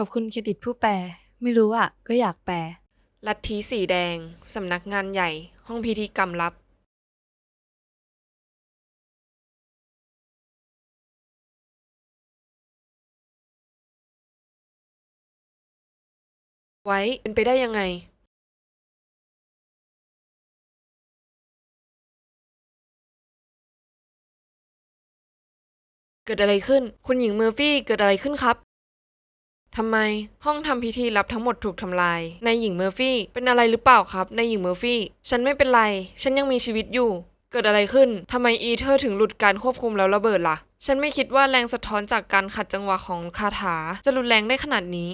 ขอบคุณเครดิตผู้แปล ไม่รู้อะ ก็อยากแปล ลัทธิสีแดง สำนักงานใหญ่ ห้องพิธีกรรมลับ ไว้เป็นไปได้ยังไง เกิดอะไรขึ้น คุณหญิงเมอร์ฟี่เกิดอะไรขึ้นครับ ทำไม ห้องทำพิธีลับทั้งหมดถูกทำลายนายหญิงเมอร์ฟี่ เป็นอะไรหรือเปล่าครับนายหญิงเมอร์ฟี่ ฉันไม่เป็นไร ฉันยังมีชีวิตอยู่ เกิดอะไรขึ้นทำไมอีเธอร์ถึงหลุดการควบคุมแล้วระเบิดล่ะ ฉันไม่คิดว่าแรงสะท้อนจากการขัดจังหวะของคาถา จะรุนแรงได้ขนาดนี้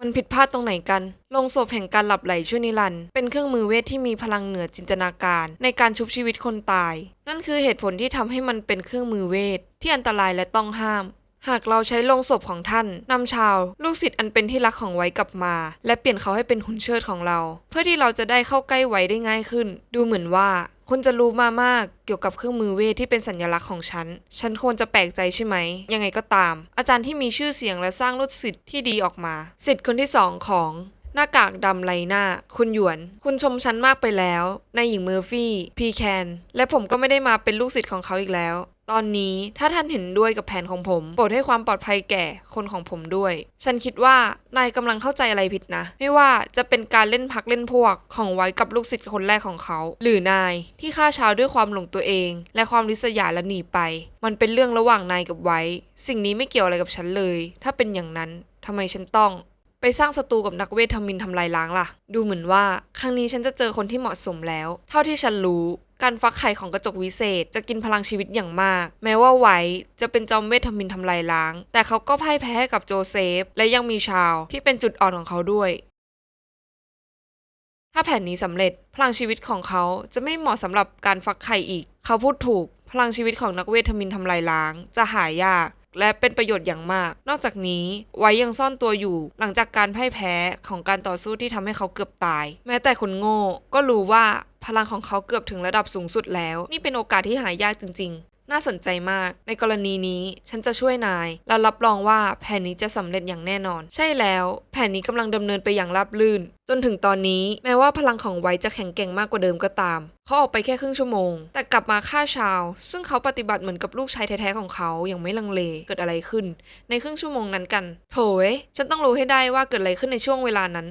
มันผิดพลาดตรงไหนกันลงศพแห่งการหลับไหลช่วยนิรันด์เป็นเครื่องมือเวทที่มีพลังเหนือจินตนาการ ในการชุบชีวิตคนตาย นั่นคือเหตุผลที่ทำให้มันเป็นเครื่องมือเวทที่อันตรายและต้องห้าม หากเราใช้โลงศพของท่านนำชาว ลูกศิษย์อันเป็นที่รักของไว้กลับมา และเปลี่ยนเขาให้เป็นหุ่นเชิดของเรา เพื่อที่เราจะได้เข้าใกล้ไว้ได้ง่ายขึ้น ดูเหมือนว่าคุณจะรู้มามากเกี่ยวกับเครื่องมือเวทที่เป็นสัญลักษณ์ของฉัน ฉันควรจะแปลกใจใช่ไหม ยังไงก็ตาม อาจารย์ที่มีชื่อเสียงและสร้างลูกศิษย์ที่ดีออกมาศิษย์คนที่สองของ หน้ากากดำไรหน้า คุณหยวน คุณชมฉันมากไปแล้วนายหญิงเมอร์ฟี่ พีแคน และผมก็ไม่ได้มาเป็นลูกศิษย์ของเขาอีกแล้ว ตอนนี้ถ้าท่านเห็นด้วยกับแผนของผม โปรดให้ความปลอดภัยแก่คนของผมด้วย ฉันคิดว่านายกำลังเข้าใจอะไรผิดนะ ไม่ว่าจะเป็นการเล่นพักเล่นพวกของไว้กับลูกศิษย์คนแรกของเขา หรือนายที่ฆ่าชาวด้วยความหลงตัวเอง และความริษยาและหนีไป มันเป็นเรื่องระหว่างนายกับไว้ สิ่งนี้ไม่เกี่ยวอะไรกับฉันเลย ถ้าเป็นอย่างนั้นทำไมฉันต้อง ไปสร้างศัตรูกับนักเวทมินทำลายล้างล่ะ ดูเหมือนว่า ครั้งนี้ฉันจะเจอคนที่เหมาะสมแล้ว เท่าที่ฉันรู้การฟักไข่ของกระจกวิเศษจะกินพลังชีวิตอย่างมาก แม้ว่าไว้จะเป็นจอมเวทมินทำลายล้าง แต่เขาก็พ่ายแพ้ให้กับโจเซฟ และยังมีชาวที่เป็นจุดอ่อนของเขาด้วย ถ้าแผนนี้สำเร็จพลังชีวิตของเขาจะไม่เหมาะสำหรับการฟักไข่อีก เขาพูดถูก พลังชีวิตของนักเวททมินทำลายล้าง จะหายาก และเป็นประโยชน์อย่างมาก นอกจากนี้ไว้ยังซ่อนตัวอยู่ หลังจากการพ่ายแพ้ของการต่อสู้ที่ทำให้เขาเกือบตาย แม้แต่คนโง่ก็รู้ว่าพลังของเขาเกือบถึงระดับสูงสุดแล้ว นี่เป็นโอกาสที่หายากจริง ๆ น่าสนใจมาก ในกรณีนี้ฉันจะช่วยนาย และรับรองว่าแผนนี้จะสำเร็จอย่างแน่นอน ใช่แล้ว แผนนี้กำลังดำเนินไปอย่างราบรื่น จนถึงตอนนี้แม้ว่าพลังของไว้จะแข็งแกร่งมากกว่าเดิมก็ตามเขาออกไปแค่ครึ่งชั่วโมง แต่กลับมาฆ่าชาว ซึ่งเขาปฏิบัติเหมือนกับลูกชายแท้ๆของเขาอย่างไม่ลังเลเกิดอะไรขึ้น ในครึ่งชั่วโมงนั้นกัน โถเอ้ยฉันต้องรู้ให้ได้ว่าเกิดอะไรขึ้นในช่วงเวลานั้น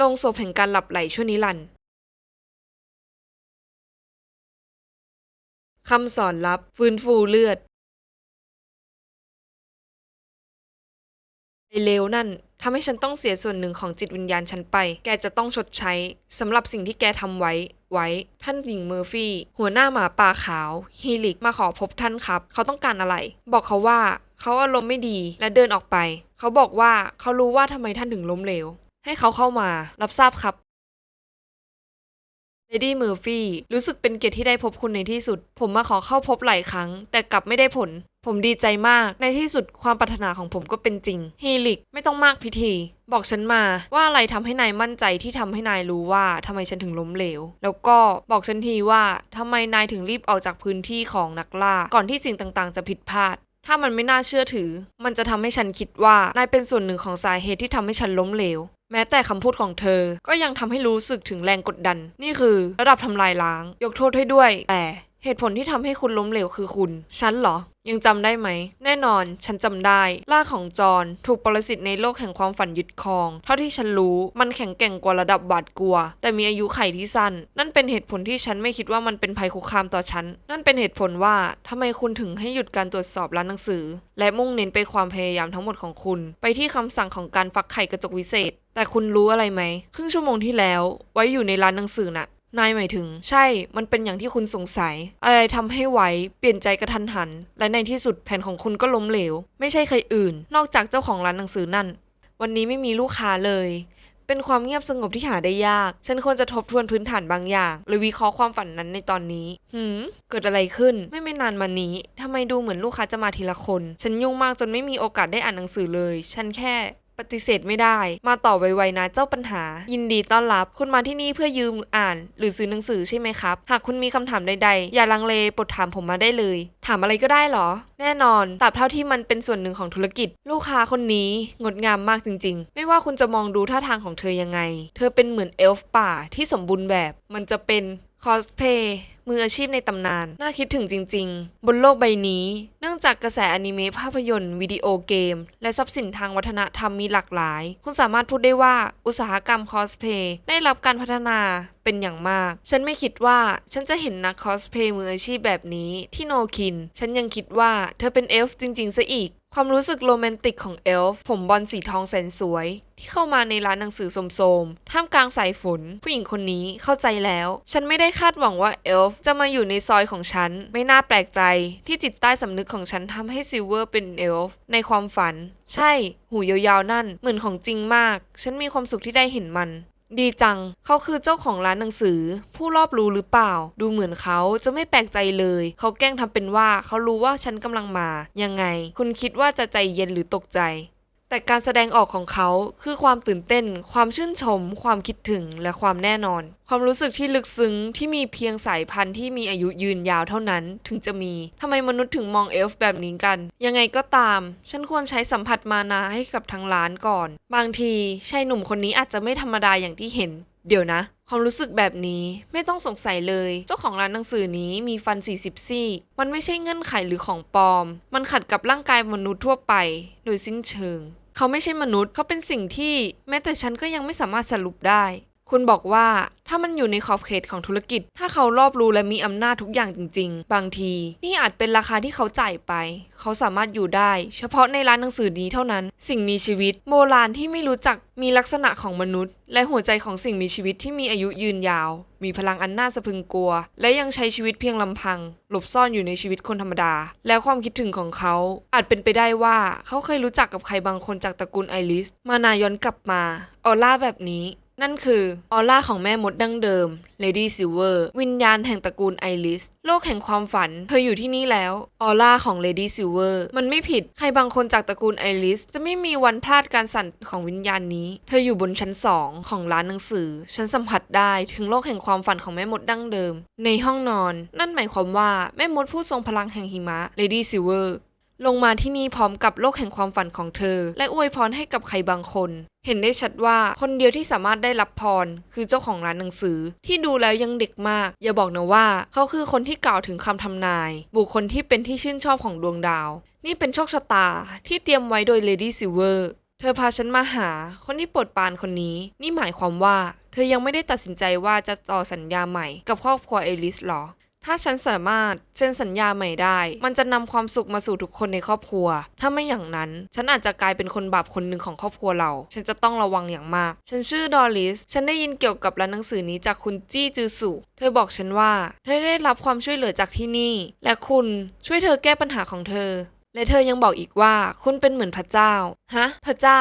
ลงศพแห่งการหลับไหลชั่วนิรันดร์คำสอนลับฟื้นฟูเลือดไอเลวนั่นทำให้ฉันต้องเสียส่วนหนึ่งของจิตวิญญาณฉันไป แกจะต้องชดใช้สำหรับสิ่งที่แกทำไว้ ไว้ ท่านหญิงเมอร์ฟี่ หัวหน้าหมาป่าขาว ฮีลิกมาขอพบท่านครับ เขาต้องการอะไร บอกเขาว่า เขาอารมณ์ไม่ดีและเดินออกไป เขาบอกว่าเขารู้ว่าทำไมท่านถึงล้มเหลว ให้เขาเข้ามา รับทราบครับเลดี้เมอร์ฟี่รู้สึกเป็นเกียรติที่ได้พบคุณในที่สุด ผมมาขอเข้าพบหลายครั้ง แต่กลับไม่ได้ผล ผมดีใจมาก ในที่สุดความปรารถนาของผมก็เป็นจริงฮีลิกไม่ต้องมากพิธี บอกฉันมาว่าอะไรทำให้นายมั่นใจที่ทำให้นายรู้ว่าทำไมฉันถึงล้มเหลว แล้วก็บอกฉันทีว่าทำไมนายถึงรีบออกจากพื้นที่ของนักล่า ก่อนที่สิ่งต่างๆ จะผิดพลาด ถ้ามันไม่น่าเชื่อถือ มันจะทำให้ฉันคิดว่านายเป็นส่วนหนึ่งของสาเหตุที่ทำให้ฉันล้มเหลว แม้แต่คำพูดของเธอ ก็ยังทำให้รู้สึกถึงแรงกดดัน นี่คือ ระดับทำลายล้าง ยกโทษให้ด้วย แต่ เหตุผลที่ทำให้คุณล้มเหลวคือคุณ ฉันเหรอ ยังจำได้ไหม แน่นอน ฉันจำได้ล่าของจอนถูกปรสิตในโลกแห่งความฝันยึดครอง เท่าที่ฉันรู้มันแข็งแกร่งกว่าระดับบาดกลัว แต่มีอายุไขที่สั้น นั่นเป็นเหตุผลที่ฉันไม่คิดว่ามันเป็นภัยคุกคามต่อฉัน นั่นเป็นเหตุผลว่าทำไมคุณถึงให้หยุดการตรวจสอบร้านหนังสือ และมุ่งเน้นไปความพยายามทั้งหมดของคุณ ไปที่คำสั่งของการฟักไข่กระจกวิเศษ แต่คุณรู้อะไรไหมครึ่งชั่วโมงที่แล้ว ไว้อยู่ในร้านหนังสือน่ะ นายหมายถึง ใช่ มันเป็นอย่างที่คุณสงสัย อะไรทำให้ไว้เปลี่ยนใจกระทันหัน และในที่สุดแผนของคุณก็ล้มเหลว ไม่ใช่ใครอื่น นอกจากเจ้าของร้านหนังสือนั่น วันนี้ไม่มีลูกค้าเลย เป็นความเงียบสงบที่หาได้ยาก ฉันควรจะทบทวนพื้นฐานบางอย่าง หรือวิเคราะห์ความฝันนั้นในตอนนี้ หืม เกิดอะไรขึ้น ไม่ไม่นานมานี้ทำไมดูเหมือนลูกค้าจะมาทีละคน ฉันยุ่งมากจนไม่มีโอกาสได้อ่านหนังสือเลย ฉันแค่ ปฏิเสธไม่ได้ มาต่อไวๆนะเจ้าปัญหา ยินดีต้อนรับ คุณมาที่นี่เพื่อยืมอ่าน หรือซื้อหนังสือใช่ไหมครับ หากคุณมีคำถามใดๆ อย่าลังเลปลดถามผมมาได้เลย ถามอะไรก็ได้เหรอ แน่นอนตราบเท่าที่มันเป็นส่วนหนึ่งของธุรกิจ ลูกค้าคนนี้งดงามมากจริง ๆ ไม่ว่าคุณจะมองดูท่าทางของเธอยังไง เธอเป็นเหมือนเอลฟ์ป่าที่สมบูรณ์แบบ มันจะเป็นคอสเพย์ มืออาชีพในตำนาน น่าคิดถึงจริง ๆ บนโลกใบนี้ เนื่องจากกระแสอนิเมะภาพยนตร์ วิดีโอเกม และทรัพย์สินทางวัฒนธรรมมีหลากหลาย คุณสามารถพูดได้ว่าอุตสาหกรรมคอสเพย์ได้รับการพัฒนาเป็นอย่างมาก ฉันไม่คิดว่าฉันจะเห็นนักคอสเพย์มืออาชีพแบบนี้ที่โนคิน ฉันยังคิดว่าเธอเป็นเอลฟ์จริงๆซะอีก ความรู้สึกโรแมนติกของเอลฟ์ผมบอลสีทองแสนสวย ที่เข้ามาในร้านหนังสือโสมๆ ท่ามกลางสายฝน ผู้หญิงคนนี้เข้าใจแล้ว ฉันไม่ได้คาดหวังว่าเอลฟ์จะมาอยู่ในซอยของฉัน ไม่น่าแปลกใจ ที่จิตใต้สำนึกของฉันทำให้ซิลเวอร์เป็นเอลฟ์ในความฝัน ใช่ หูยาวๆนั่นเหมือนของจริงมาก ฉันมีความสุขที่ได้เห็นมัน ดีจัง เขาคือเจ้าของร้านหนังสือ ผู้รอบรู้หรือเปล่า ดูเหมือนเขาจะไม่แปลกใจเลย เขาแกล้งทำเป็นว่าเขารู้ว่าฉันกำลังมา ยังไง คุณคิดว่าจะใจเย็นหรือตกใจแต่การแสดงออกของเขาคือความตื่นเต้น ความชื่นชม ความคิดถึง และความแน่นอนความรู้สึกที่ลึกซึ้งที่มีเพียงสายพันธุ์ที่มีอายุยืนยาวเท่านั้นถึงจะมีทำไมมนุษย์ถึงมองเอลฟ์แบบนี้กัน ยังไงก็ตาม ฉันควรใช้สัมผัสมานาให้กับทางร้านก่อน บางทีชายหนุ่มคนนี้อาจจะไม่ธรรมดาอย่างที่เห็น เดี๋ยวนะ ความรู้สึกแบบนี้ไม่ต้องสงสัยเลย เจ้าของร้านหนังสือนี้มีฟัน 40 ซี่ มันไม่ใช่เงื่อนไขหรือของปลอม มันขัดกับร่างกายมนุษย์ทั่วไป โดยสิ้นเชิง เขาไม่ใช่มนุษย์เขาเป็นสิ่งที่ แม้แต่ฉันก็ยังไม่สามารถสรุปได้ คุณบอกว่าถ้ามันอยู่ในขอบเขตของธุรกิจ ถ้าเขารอบรู้และมีอำนาจทุกอย่างจริง ๆ บางที นี่อาจเป็นราคาที่เขาจ่ายไป เขาสามารถอยู่ได้ เฉพาะในร้านหนังสือนี้เท่านั้น สิ่งมีชีวิต โบราณที่ไม่รู้จักมีลักษณะของมนุษย์ และหัวใจของสิ่งมีชีวิตที่มีอายุยืนยาว มีพลังอันน่าสะพึงกลัว และยังใช้ชีวิตเพียงลำพัง หลบซ่อนอยู่ในชีวิตคนธรรมดา และความคิดถึงของเขา อาจเป็นไปได้ว่าเขาเคยรู้จักกับใครบางคนจากตระกูลไอริสมานายอนกลับมาออร่าแบบนี้ นั่นคือออร่าของแม่มดดั้งเดิม Lady Silver วิญญาณแห่งตระกูลไอริส โลกแห่งความฝัน เธออยู่ที่นี่แล้ว ออร่าของ Lady Silver มันไม่ผิด ใครบางคนจากตระกูลไอริส จะไม่มีวันพลาดการสั่นของวิญญาณนี้ เธออยู่บนชั้นสองของร้านหนังสือ ฉันสัมผัสได้ถึงโลกแห่งความฝันของแม่มดดั้งเดิม ในห้องนอน นั่นหมายความว่าแม่มดผู้ทรงพลังแห่งหิมะ Lady Silver ลงมาที่นี่พร้อมกับโลกแห่งความฝันของเธอ และอวยพรให้กับใครบางคน เห็นได้ชัดว่าคนเดียวที่สามารถได้รับพร คือเจ้าของร้านหนังสือ ที่ดูแล้วยังเด็กมาก อย่าบอกนะว่าเขาคือคนที่กล่าวถึงคำทำนาย บุคคลที่เป็นที่ชื่นชอบของดวงดาว นี่เป็นโชคชะตาที่เตรียมไว้โดย Lady Silver เธอพาฉันมาหาคนที่ปรดปานคนนี้ นี่หมายความว่า เธอยังไม่ได้ตัดสินใจว่าจะต่อสัญญาใหม่กับครอบครัวเอลิสหรอ ถ้าฉันสามารถเซ็นสัญญาใหม่ได้ มันจะนำความสุขมาสู่ทุกคนในครอบครัว ถ้าไม่อย่างนั้น ฉันอาจจะกลายเป็นคนบาปคนหนึ่งของครอบครัวเรา ฉันจะต้องระวังอย่างมาก ฉันชื่อดอลิส ฉันได้ยินเกี่ยวกับร้านหนังสือนี้จากคุณจี้จือสุ เธอบอกฉันว่าเธอได้รับความช่วยเหลือจากที่นี่ และคุณช่วยเธอแก้ปัญหาของเธอ และเธอยังบอกอีกว่าคุณเป็นเหมือนพระเจ้า ฮะ พระเจ้า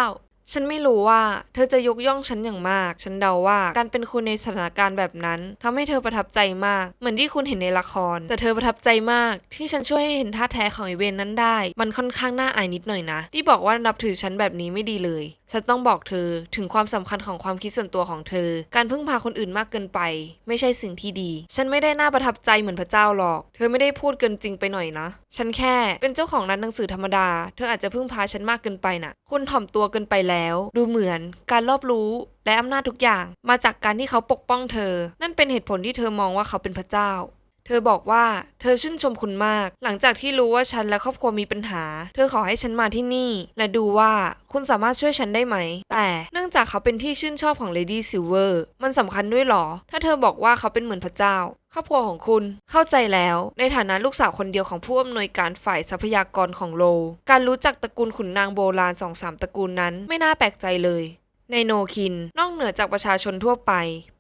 ฉันไม่รู้ว่าเธอจะยกย่องฉันอย่างมาก ฉันเดาว่าการเป็นคุณในสถานการณ์แบบนั้นทำให้เธอประทับใจมาก เหมือนที่คุณเห็นในละคร แต่เธอประทับใจมาก ที่ฉันช่วยให้เห็นท่าแท้ของไอเวนนั้นได้ มันค่อนข้างน่าอายนิดหน่อยนะ ที่บอกว่านับถือฉันแบบนี้ไม่ดีเลย ฉันต้องบอกเธอถึงความสำคัญของความคิดส่วนตัวของเธอ การพึ่งพาคนอื่นมากเกินไป ไม่ใช่สิ่งที่ดี ฉันไม่ได้น่าประทับใจเหมือนพระเจ้าหรอก เธอไม่ได้พูดเกินจริงไปหน่อยนะ ฉันแค่เป็นเจ้าของร้านหนังสือธรรมดา เธออาจจะพึ่งพาฉันมากเกินไปน่ะ คุณถ่อมตัวเกินไปแล้วดูเหมือนการรอบรู้และอำนาจทุกอย่างมาจากการที่เขาปกป้องเธอ นั่นเป็นเหตุผลที่เธอมองว่าเขาเป็นพระเจ้า เธอบอกว่าเธอชื่นชมคุณมาก หลังจากที่รู้ว่าฉันและครอบครัวมีปัญหา เธอขอให้ฉันมาที่นี่ และดูว่าคุณสามารถช่วยฉันได้ไหม แต่เนื่องจากเขาเป็นที่ชื่นชอบของ Lady Silver มันสำคัญด้วยหรอ ถ้าเธอบอกว่าเขาเป็นเหมือนพระเจ้า ครอบครัวของคุณเข้าใจแล้ว ในฐานะลูกสาวคนเดียวของผู้อำนวยการฝ่ายทรัพยากรของโล การรู้จักตระกูลขุนนางโบราณสองสามตระกูลนั้นไม่น่าแปลกใจเลยในโนคิน นอกเหนือจากประชาชนทั่วไป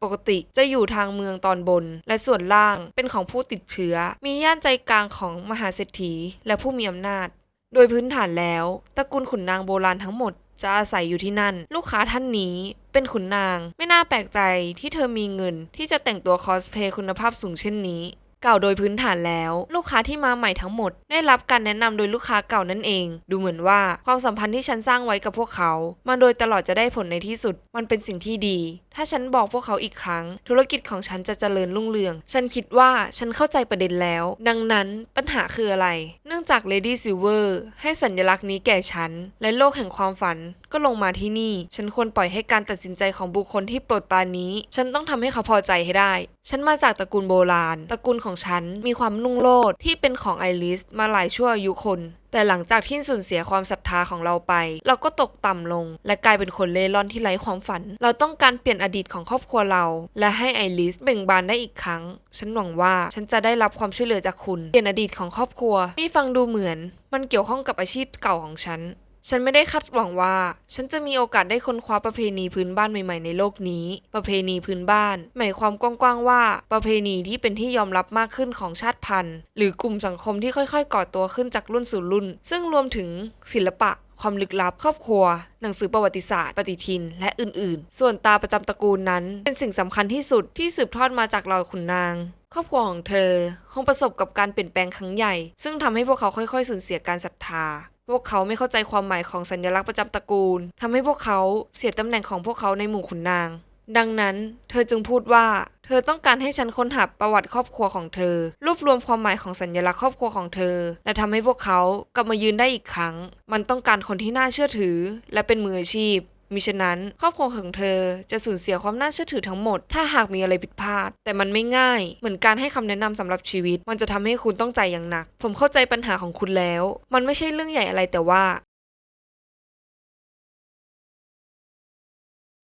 ปกติจะอยู่ทางเมืองตอนบน และส่วนล่างเป็นของผู้ติดเชื้อ มีย่านใจกลางของมหาเศรษฐี และผู้มีอำนาจ โดยพื้นฐานแล้วตระกูลขุนนางโบราณทั้งหมดจะอาศัยอยู่ที่นั่น ลูกค้าท่านนี้ เป็นขุนนาง ไม่น่าแปลกใจที่เธอมีเงิน ที่จะแต่งตัวคอสเพลย์คุณภาพสูงเช่นนี้เก่าโดยพื้นฐานแล้ว ลูกค้าที่มาใหม่ทั้งหมด ได้รับการแนะนำโดยลูกค้าเก่านั่นเอง ดูเหมือนว่าความสัมพันธ์ที่ฉันสร้างไว้กับพวกเขา มาโดยตลอดจะได้ผลในที่สุด มันเป็นสิ่งที่ดี ถ้าฉันบอกพวกเขาอีกครั้ง ธุรกิจของฉันจะเจริญรุ่งเรือง ฉันคิดว่าฉันเข้าใจประเด็นแล้ว ดังนั้นปัญหาคืออะไร เนื่องจาก Lady Silver ให้สัญลักษณ์นี้แก่ฉัน และโลกแห่งความฝัน ก็ลงมาที่นี่ ฉันควรปล่อยให้การตัดสินใจของบุคคลที่โปรดปรานนี้ ฉันต้องทำให้เขาพอใจให้ได้ ฉันมาจากตระกูลโบราณ ตระกูลของฉันมีความรุ่งโรจน์ที่เป็นของไอริสมาหลายชั่วอายุคน แต่หลังจากที่สูญเสียความศรัทธาของเราไป เราก็ตกต่ำลง และกลายเป็นคนเล่ร่อนที่ไร้ความฝัน เราต้องการเปลี่ยนอดีตของครอบครัวเรา และให้ไอริสเบ่งบานได้อีกครั้ง ฉันหวังว่าฉันจะได้รับความช่วยเหลือจากคุณ เปลี่ยนอดีตของครอบครัว นี่ฟังดูเหมือน มันเกี่ยวข้องกับอาชีพเก่าของฉัน ฉันไม่ได้คาดหวังว่า ฉันจะมีโอกาสได้ค้นคว้าประเพณีพื้นบ้านใหม่ๆในโลกนี้ ประเพณีพื้นบ้าน หมายความกว้างๆว่า ประเพณีที่เป็นที่ยอมรับมากขึ้นของชาติพันธุ์ หรือกลุ่มสังคมที่ค่อยๆ ก่อตัวขึ้นจากรุ่นสู่รุ่น ซึ่งรวมถึงศิลปะความลึกลับครอบครัว หนังสือประวัติศาสตร์ ปฏิทิน และอื่นๆ ส่วนตาประจำตระกูลนั้น เป็นสิ่งสำคัญที่สุดที่สืบทอดมาจากเราขุนนาง ครอบครัวของเธอ คงประสบกับการเปลี่ยนแปลงครั้งใหญ่ ซึ่งทำให้พวกเขาค่อยๆ สูญเสียการศรัทธา พวกเขาไม่เข้าใจความหมายของสัญลักษณ์ประจำตระกูลทำให้พวกเขาเสียตำแหน่งของพวกเขาในหมู่ขุนนาง ดังนั้น เธอจึงพูดว่า เธอต้องการให้ฉันค้นหาประวัติครอบครัวของเธอ รวบรวมความหมายของสัญลักษณ์ครอบครัวของเธอ และทำให้พวกเขากลับมายืนได้อีกครั้ง มันต้องการคนที่น่าเชื่อถือ และเป็นมืออาชีพ มิฉะนั้นครอบครัวของเธอจะสูญเสียความน่าเชื่อถือทั้งหมด ถ้าหากมีอะไรผิดพลาด แต่มันไม่ง่าย เหมือนการให้คำแนะนำสำหรับชีวิต มันจะทำให้คุณต้องใจอย่างหนัก ผมเข้าใจปัญหาของคุณแล้ว มันไม่ใช่เรื่องใหญ่อะไรแต่ว่า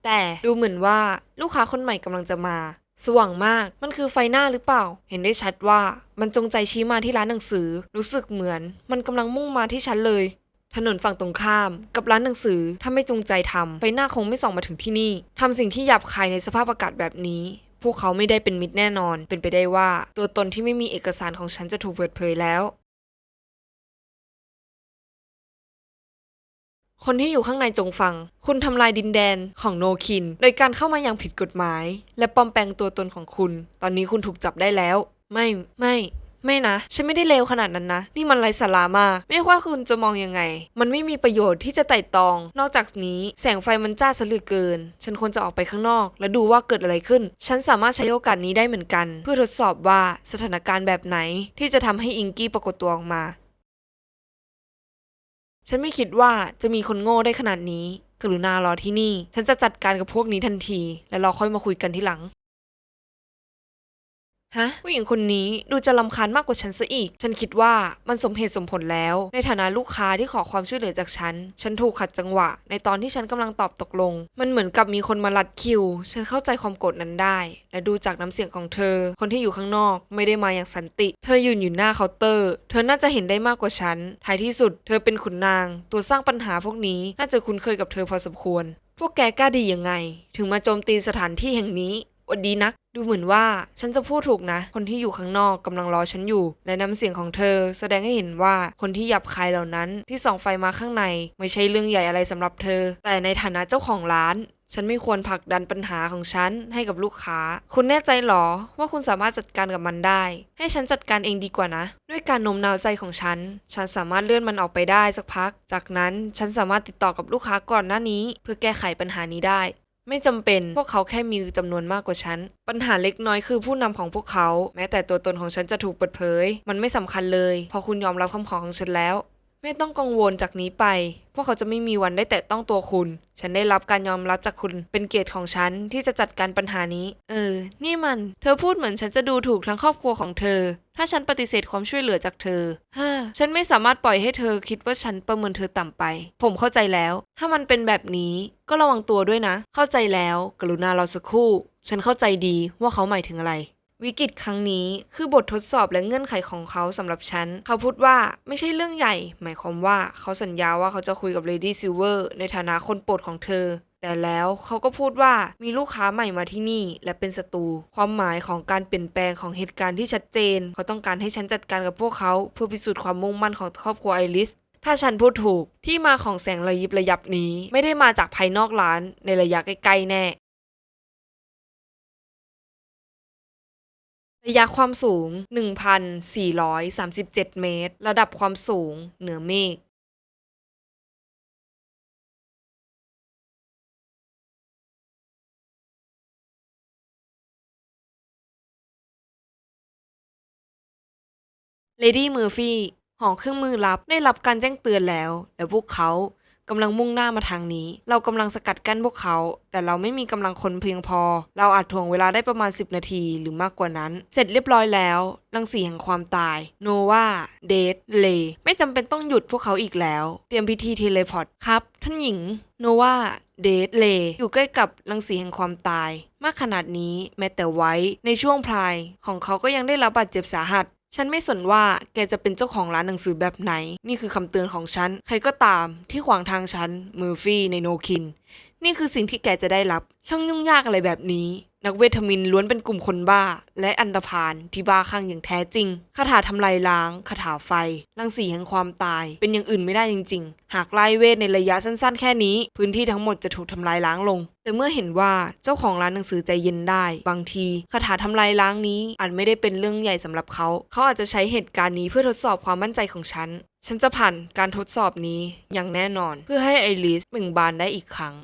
แต่ดูเหมือนว่าลูกค้าคนใหม่กำลังจะมา สว่างมาก มันคือไฟหน้าหรือเปล่า เห็นได้ชัดว่ามันจงใจชี้มาที่ร้านหนังสือ รู้สึกเหมือน มันกำลังมุ่งมาที่ฉันเลย ถนนฝั่งตรงข้าม กับร้านหนังสือถ้าไม่จงใจทำไฟหน้าคงไม่ส่องมาถึงที่นี่ทำสิ่งที่หยาบคายในสภาพอากาศแบบนี้ พวกเขาไม่ได้เป็นมิตรแน่นอน เป็นไปได้ว่า ตัวตนที่ไม่มีเอกสารของฉันจะถูกเปิดเผยแล้ว คนที่อยู่ข้างในจงฟัง คุณทำลายดินแดนของโนคิน โดยการเข้ามาอย่างผิดกฎหมาย และปลอมแปลงตัวตนของคุณ ตอนนี้คุณถูกจับได้แล้ว ไม่ ไม่ ไม่นะ ฉันไม่ได้เลวขนาดนั้นนะ นี่มันไร้สาระมาก ไม่ว่าคุณจะมองยังไง มันไม่มีประโยชน์ที่จะไต่ตอง นอกจากนี้แสงไฟมันจ้าซะเหลือเกิน ฉันควรจะออกไปข้างนอก และดูว่าเกิดอะไรขึ้น ฉันสามารถใช้โอกาสนี้ได้เหมือนกัน เพื่อทดสอบว่าสถานการณ์แบบไหน ที่จะทำให้อิงกี้ปรากฏตัวออกมา ฉันไม่คิดว่าจะมีคนโง่ได้ขนาดนี้ กรุณารอที่นี่ ฉันจะจัดการกับพวกนี้ทันที และเราค่อยมาคุยกันที่หลัง ฮะผู้หญิงคนนี้ดูจะลำคาญมากกว่าฉันซะอีก ฉันคิดว่ามันสมเหตุสมผลแล้ว ในฐานะลูกค้าที่ขอความช่วยเหลือจากฉัน ฉันถูกขัดจังหวะ ในตอนที่ฉันกำลังตอบตกลง มันเหมือนกับมีคนมาลัดคิว ฉันเข้าใจความโกรธนั้นได้ และดูจากน้ำเสียงของเธอ คนที่อยู่ข้างนอกไม่ได้มาอย่างสันติ เธอยืนอยู่หน้าเคาน์เตอร์ เธอน่าจะเห็นได้มากกว่าฉัน ท้ายที่สุด เธอเป็นขุนนาง ตัวสร้างปัญหาพวกนี้น่าจะคุ้นเคยกับเธอพอสมควรพวกแกกล้าดียังไง ถึงมาโจมตีสถานที่แห่งนี้ อดดีนัก ดูเหมือนว่าฉันจะพูดถูกนะ คนที่อยู่ข้างนอกกำลังรอฉันอยู่ และน้ำเสียงของเธอ แสดงให้เห็นว่าคนที่หยับคายเหล่านั้นที่ส่องไฟมาข้างใน ไม่ใช่เรื่องใหญ่อะไรสำหรับเธอ แต่ในฐานะเจ้าของร้านฉันไม่ควรผลักดันปัญหาของฉันให้กับลูกค้า คุณแน่ใจหรอว่าคุณสามารถจัดการกับมันได้ ให้ฉันจัดการเองดีกว่านะ ด้วยการโน้มน้าวใจของฉัน ฉันสามารถเลื่อนมันออกไปได้สักพัก จากนั้นฉันสามารถติดต่อกับลูกค้าก่อนหน้านี้ เพื่อแก้ไขปัญหานี้ได้ ไม่จำเป็น พวกเขาแค่มีจำนวนมากกว่าฉัน ปัญหาเล็กน้อยคือผู้นำของพวกเขา แม้แต่ตัวตนของฉันจะถูกเปิดเผย มันไม่สำคัญเลยพราะคุณยอมรับคำขอของฉันแล้ว ไม่ต้องกังวลจากนี้ไป พวกเขาจะไม่มีวันได้แตะต้องตัวคุณ ฉันได้รับการยอมรับจากคุณ เป็นเกียรติของฉันที่จะจัดการปัญหานี้ เออ นี่มัน เธอพูดเหมือนฉันจะดูถูกทั้งครอบครัวของเธอ ถ้าฉันปฏิเสธความช่วยเหลือจากเธอฮ่าฉันไม่สามารถปล่อยให้เธอคิดว่าฉันประเมินเธอต่ำไป ผมเข้าใจแล้ว ถ้ามันเป็นแบบนี้ก็ระวังตัวด้วยนะ เข้าใจแล้ว กรุณาเราสักครู่ ฉันเข้าใจดีว่าเขาหมายถึงอะไร วิกฤตครั้งนี้คือบททดสอบและเงื่อนไขของเขาสำหรับฉัน เขาพูดว่าไม่ใช่เรื่องใหญ่ หมายความว่าเขาสัญญาว่าเขาจะคุยกับ Lady Silver ในฐานะคนโปรดของเธอ แต่แล้วเขาก็พูดว่ามีลูกค้าใหม่มาที่นี่ และเป็นศัตรู ความหมายของการเปลี่ยนแปลงของเหตุการณ์ที่ชัดเจน เขาต้องการให้ฉันจัดการกับพวกเขาเพื่อพิสูจน์ความมุ่งมั่นของครอบครัวไอริสถ้าฉันพูดถูกที่มาของแสงระยิบระยับนี้ ไม่ได้มาจากภายนอกร้านในระยะใกล้ๆแน่ระยะความสูง 1,437 เมตร ระดับความสูง เหนือเมฆ เลดี้เมอร์ฟี่หอเครื่องมือลับได้รับการแจ้งเตือนแล้ว และพวกเขากำลังมุ่งหน้ามาทางนี้ เรากำลังสกัดกั้นพวกเขา แต่เราไม่มีกำลังคนเพียงพอ เราอาจถ่วงเวลาได้ประมาณ 10 นาทีหรือมากกว่านั้น เสร็จเรียบร้อยแล้วรังสีแห่งความตาย โนวาเดทเลไม่จำเป็นต้องหยุดพวกเขาอีกแล้ว เตรียมพิธีเทเลพอร์ตครับ ท่านหญิง โนวาเดทเลอยู่ใกล้กับรังสีแห่งความตาย มากขนาดนี้แม้แต่ไว้ในช่วงพลายของเขาก็ยังได้รับบาดเจ็บสาหัส ฉันไม่สนว่าแกจะเป็นเจ้าของร้านหนังสือแบบไหน นี่คือคำเตือนของฉัน ใครก็ตามที่ขวางทางฉัน เมอร์ฟี่ในโนคิน นี่คือสิ่งที่แกจะได้รับ ช่างยุ่งยากอะไรแบบนี้ นักเวทมินล้วนเป็นกลุ่มคนบ้า และอันดพาลที่บ้าคลั่งอย่างแท้จริงคาถาทำลายล้างคาถาไฟรังสีแห่งความตาย เป็นอย่างอื่นไม่ได้จริง ๆ หากไล่เวทในระยะสั้นๆ แค่นี้ พื้นที่ทั้งหมดจะถูกทำลายล้างลง แต่เมื่อเห็นว่าเจ้าของร้านหนังสือใจเย็นได้ บางทีคาถาทำลายล้างนี้อาจไม่ได้เป็นเรื่องใหญ่สำหรับเขา เขาอาจจะใช้เหตุการณ์นี้เพื่อทดสอบความมั่นใจของฉันฉันจะผ่านการทดสอบนี้อย่างแน่นอน เพื่อให้ไอริสเบ่งบานได้อีกครั้ง